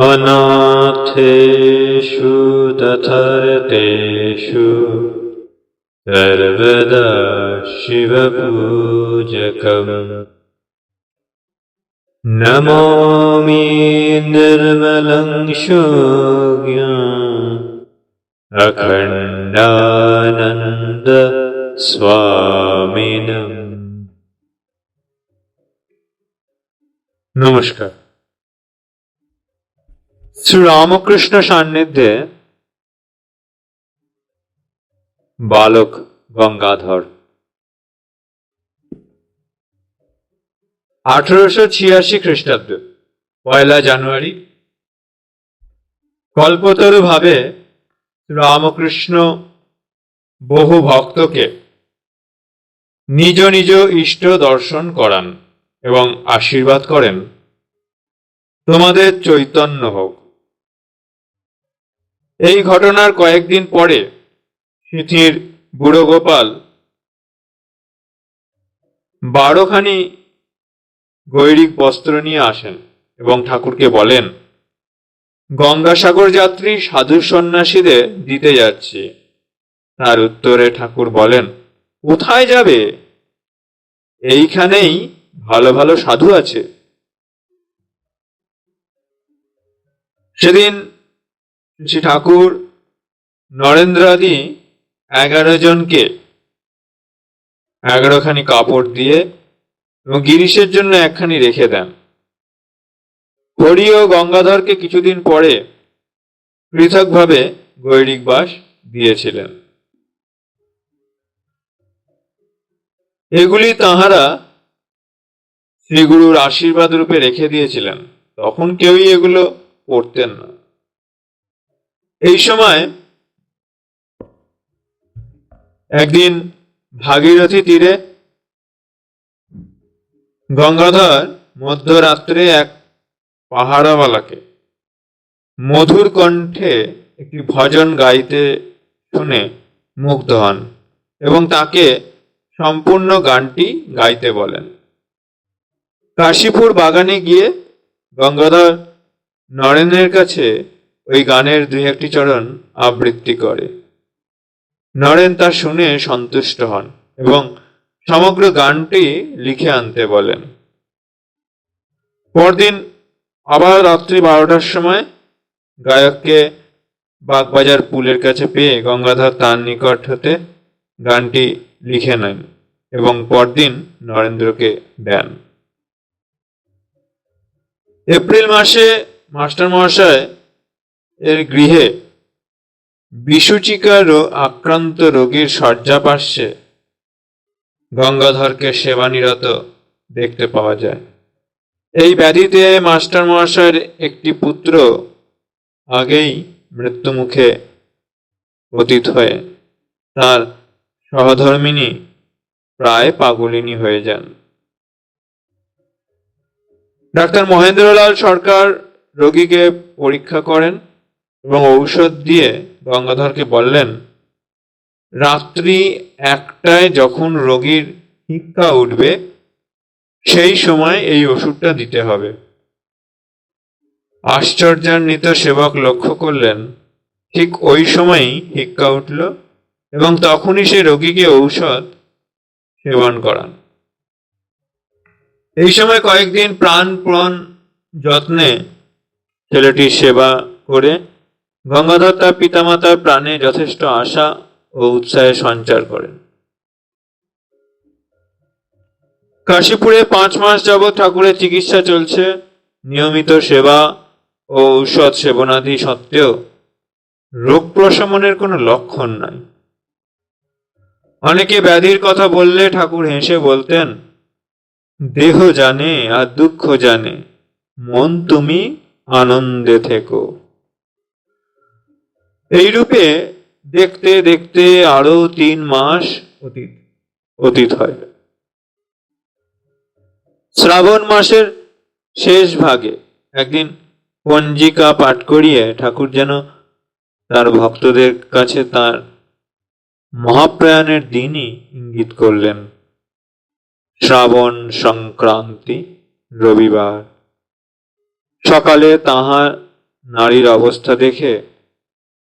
अनाथेषु तथर्तेषु सर्वदा शिवपूजकम् नमोमि निर्मलं शोज्ञा अखण्डानन्द स्वामिनम् नमस्कार শ্রীরামকৃষ্ণ সান্নিধ্যে বালক গঙ্গাধর। আঠারোশো ছিয়াশি খ্রিস্টাব্দ, পয়লা জানুয়ারি। কল্পতরু ভাবে রামকৃষ্ণ বহু ভক্তকে নিজ নিজ ইষ্ট দর্শন করান এবং আশীর্বাদ করেন। তোমাদের চৈতন্য হোক। এই ঘটনার কয়েকদিন পরে সিথির বুড়ো গোপাল বারোখানি গৈরিক বস্ত্র নিয়ে আসেন এবং ঠাকুরকে বলেন, গঙ্গাসাগর যাত্রী সাধু সন্ন্যাসীদের দিতে যাচ্ছি। তার উত্তরে ঠাকুর বলেন, কোথায় যাবে? এইখানেই ভালো ভালো সাধু আছে। সেদিন শ্রী ঠাকুর নরেন্দ্রাদি এগারো জনকে এগারোখানি কাপড় দিয়ে এবং গিরিশের জন্য একখানি রেখে দেন। হরি ও গঙ্গাধরকে কিছুদিন পরে পৃথকভাবে গৈরিক বাস দিয়েছিলেন। এগুলি তাহারা শ্রীগুরুর আশীর্বাদ রূপে রেখে দিয়েছিলেন। তখন কেউই এগুলো পড়তেন না। এই সময় একদিন ভাগীরথী তীরে গঙ্গাধর মধ্যরাত্রে এক পাহাড়াওয়ালাকে মধুর কণ্ঠে একটি ভজন গাইতে শুনে মুগ্ধ হন এবং তাকে সম্পূর্ণ গানটি গাইতে বলেন। কাশীপুর বাগানে গিয়ে গঙ্গাধর নরেনের কাছে ওই গানের দুই একটি চরণ আবৃত্তি করে। নরেন তা শুনে সন্তুষ্ট হন এবং সমগ্র গানটি লিখে আনতে বলেন। পরদিন আবার রাত্রি বারোটার সময় গায়ককে বাগবাজার পুলের কাছে পেয়ে গঙ্গাধর তার নিকট হতে গানটি লিখে নেন এবং পরদিন নরেন্দ্রকে দেন। এপ্রিল মাসে মাস্টার মহাশয় এর গৃহে বিসূচিকা আক্রান্ত রোগীর শয্যাপার্শ্বে গঙ্গাধরকে সেবানিরত দেখতে পাওয়া যায়। এই ব্যাধিতে মাস্টার মহাশয়ের একটি পুত্র আগেই মৃত্যুমুখে পতিত হয়ে তার সহধর্মিনী প্রায় পাগলিনী হয়ে যান। ডাক্তার মহেন্দ্রলাল সরকার রোগীকে পরীক্ষা করেন। এবং ঔষধ দিয়ে গঙ্গাধরকে বললেন, রাত্রি একটায় যখন রোগীর হিক্কা উঠবে, সেই সময় এই ওষুধটা দিতে হবে। আশ্চর্যান্বিত সেবক লক্ষ্য করলেন, ঠিক ওই সময়ই হিক্কা উঠল এবং তখনই সে রোগীকে ঔষধ সেবন করান। এই সময় কয়েকদিন প্রাণপণ যত্নে ছেলেটির সেবা করে গঙ্গাধর তার পিতামাতার প্রাণে যথেষ্ট আশা ও উৎসাহে সঞ্চার করেন। কাশীপুরে পাঁচ মাস যাবৎ ঠাকুরের চিকিৎসা চলছে। নিয়মিত সেবা ও ঔষধ সেবনাদি সত্ত্বেও রোগ প্রশমনের কোনো লক্ষণ নাই। অনেকে ব্যাধির কথা বললে ঠাকুর হেসে বলতেন, দেহ জানে আর দুঃখ জানে, মন তুমি আনন্দে থেকো। এইরূপে দেখতে দেখতে আরও তিন মাস অতীত। অতীত হয়। শ্রাবণ মাসের শেষ ভাগে একদিন পঞ্জিকা পাঠ করিয়ে ঠাকুর যেন তার ভক্তদের কাছে তার মহাপ্রয়াণের দিনই ইঙ্গিত করলেন। শ্রাবণ সংক্রান্তি রবিবার। সকালে তাহার নারীর অবস্থা দেখে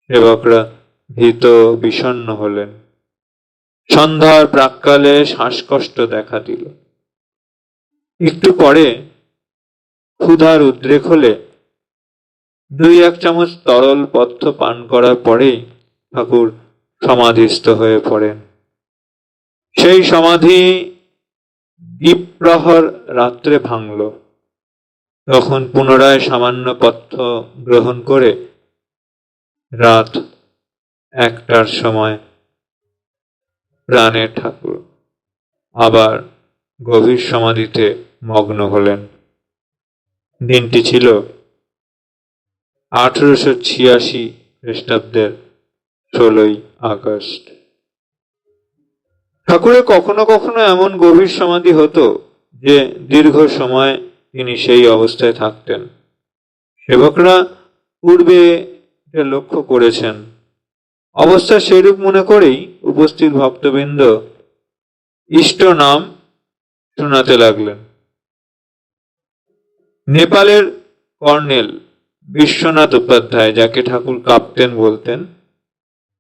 সেবকরা ভীত বিষণ্ণ হলেন। সন্ধ্যার প্রাক্কালে শ্বাসকষ্ট দেখা দিল। একটু পরে ক্ষুধার উদ্রেক হলে দুই এক চামচ তরল পথ্য পান করার পরেই ঠাকুর সমাধিস্থ হয়ে পড়েন। সেই সমাধি দ্বীপ্রহর রাত্রে ভাঙল। তখন পুনরায় সামান্য পথ্য গ্রহণ করে রাত একটার সময় প্রাণের ঠাকুর আবার গভীর সমাধিতে মগ্ন হলেন। দিনটি ছিল আঠেরোশো ছিয়াশি খ্রিস্টাব্দের ষোলোই আগস্ট। ঠাকুরের কখনো কখনো এমন গভীর সমাধি হতো যে দীর্ঘ সময় তিনি সেই অবস্থায় থাকতেন। সেবকরা পূর্বে লক্ষ্য করেছেন। অবস্থা সেরূপ মনে করেই উপস্থিত ভক্তবৃন্দ ইষ্ট নাম শোনাতে লাগলেন। নেপালের কর্নেল বিশ্বনাথ উপাধ্যায়, যাকে ঠাকুর কাঁপতেন বলতেন,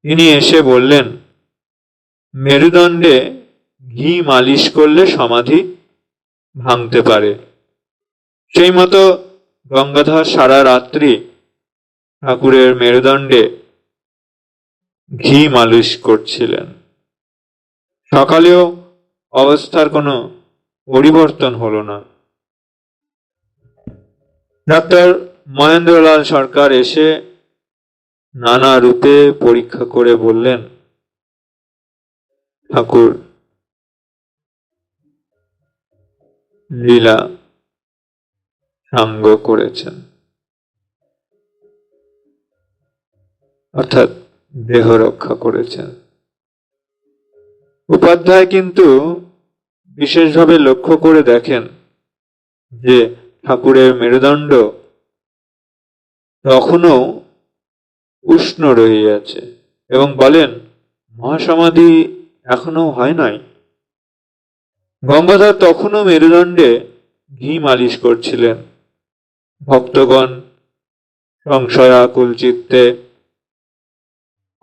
তিনি এসে বললেন, মেরুদণ্ডে ঘি মালিশ করলে সমাধি ভাঙতে পারে। সেই মতো গঙ্গাধর সারা রাত্রি ঠাকুরের মেরুদণ্ডে ঘি মালিশ করছিলেন। সকালেও অবস্থার কোনো পরিবর্তন হলো না। ডাক্তার মহেন্দ্রলাল সরকার এসে নানা রূপে পরীক্ষা করে বললেন, ঠাকুর, লীলা সাঙ্গ করেছেন। অর্থাৎ দেহ রক্ষা করেছেন। উপাধ্যায় কিন্তু বিশেষভাবে লক্ষ্য করে দেখেন যে ঠাকুরের মেরুদণ্ড তখনও উষ্ণ রহিয়াছে এবং বলেন, মহাসমাধি এখনও হয় নাই। গঙ্গাধর তখনও মেরুদণ্ডে ঘি মালিশ করছিলেন। ভক্তগণ সংশয়াকুল চিত্তে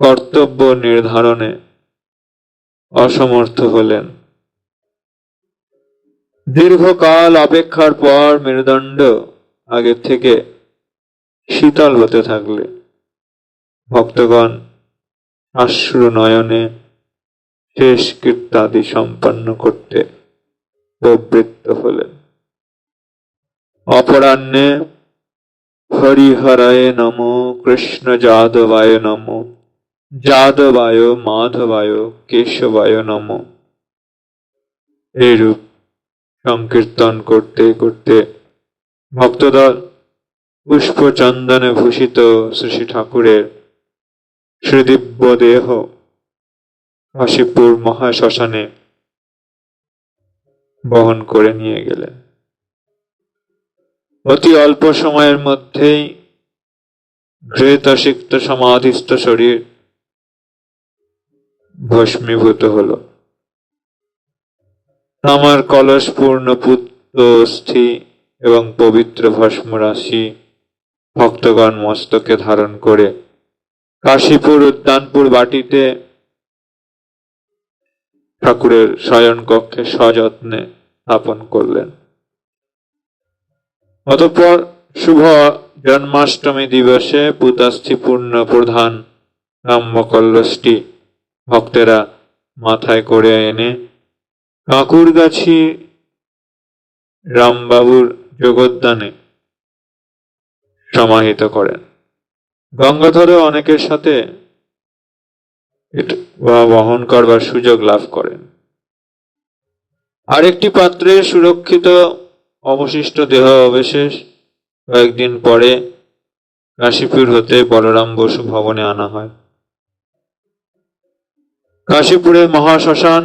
কর্তব্য নির্ধারণে অসমর্থ হলেন। দীর্ঘকাল অপেক্ষার পর মেরুদণ্ড আগের থেকে শীতল হতে থাকলে ভক্তগণ আশ্রু নয়নে শেষ কীর্তাদি সম্পন্ন করতে প্রবৃত্ত হলেন। অপরাহ্নে হরিহরায় নম কৃষ্ণ যাদবায় নম। যাদবায়, মাধবায়, কেশবায় নম। এইরূপ সংকীর্তন করতে করতে ভক্তদল পুষ্প চন্দনে ভূষিত শ্রী ঠাকুরের শ্রীদিব্য দেহ কাশীপুর মহাশ্মশানে বহন করে নিয়ে গেলেন। অতি অল্প সময়ের মধ্যেই ঘৃতসিক্ত সমাধিস্থ শরীর ভস্মীভূত হল। আমার কলস পূর্ণ পুত্র অস্থি এবং পবিত্র ভস্ম রাশি ভক্তগণ মস্তকে ধারণ করে কাশীপুর উদ্যানপুর বাটিতে ঠাকুরের শয়ন কক্ষে সযত্নে স্থাপন করলেন। অতঃপর শুভ জন্মাষ্টমী দিবসে পুতাস্থিপূর্ণ প্রধান রাম্যকল্লসটি ভক্তেরা মাথায় করে এনে কাকুরগাছি রামবাবুর যোগদানে সমাহিত করেন। গঙ্গাধরও অনেকের সাথে বহন করবার সুযোগ লাভ করেন। আরেকটি পাত্রে সুরক্ষিত অবশিষ্ট দেহ অবশেষ কয়েকদিন পরে কাশীপুর হতে বলরাম বসু ভবনে আনা হয়। কাশীপুরের মহাশ্মশান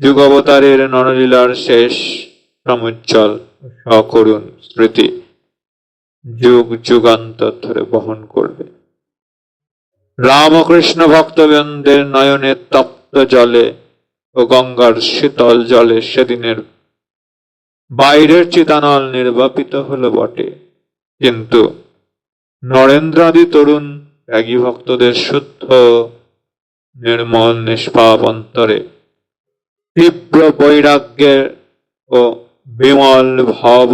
যুগ অবতারের নরলীলার শেষ সমুজ্জ্বল সকরুণ স্মৃতি যুগ যুগান্তর ধরে বহন করবে। রামকৃষ্ণ ভক্তবৃন্দের নয়নের তপ্ত জলে ও গঙ্গার শীতল জলে সেদিনের বাইরের চিতানল নির্বাপিত হলো বটে। কিন্তু নরেন্দ্রাদি তরুণ ত্যাগী ভক্তদের শুদ্ধ নির্মল নিষ্পাপ অন্তরে। তীব্র বৈরাগ্যের ও বিমল ভব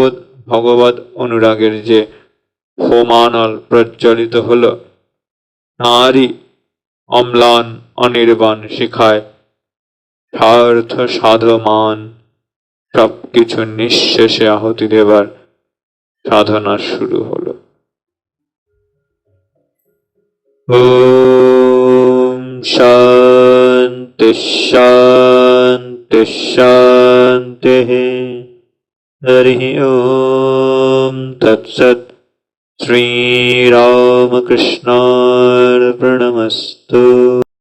ভগবত অনুরাগের যে হোমানল প্রজ্বলিত হল, নারী অম্লান অনির্বাণ শিখায় স্বার্থ সাধমান সবকিছু নিঃশেষে আহতি দেবার সাধনা শুরু হলো। ওম शान्तिश्शान्तिः हरिः ॐ तत्सत् श्रीरामकृष्णार्पणमस्तु।